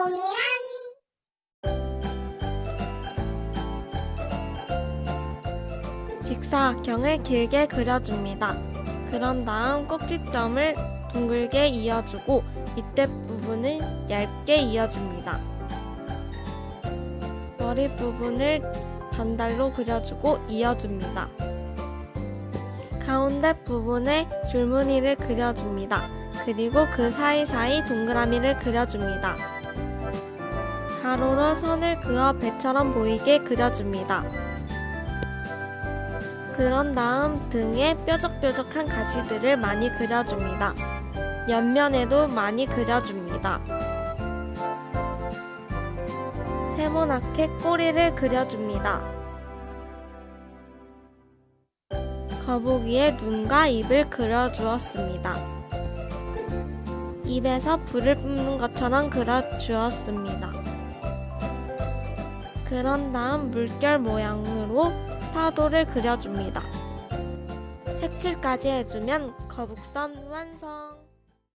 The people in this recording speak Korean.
동일하니 직사각형을 길게 그려줍니다. 그런 다음 꼭지점을 둥글게 이어주고 밑에 부분은 얇게 이어줍니다. 머리 부분을 반달로 그려주고 이어줍니다. 가운데 부분에 줄무늬를 그려줍니다. 그리고 그 사이사이 동그라미를 그려줍니다. 가로로 선을 그어 배처럼 보이게 그려줍니다. 그런 다음 등에 뾰족뾰족한 가시들을 많이 그려줍니다. 옆면에도 많이 그려줍니다. 세모나게 꼬리를 그려줍니다. 거북이의 눈과 입을 그려주었습니다. 입에서 불을 뿜는 것처럼 그려주었습니다. 그런 다음 물결 모양으로 파도를 그려줍니다. 색칠까지 해주면 거북선 완성!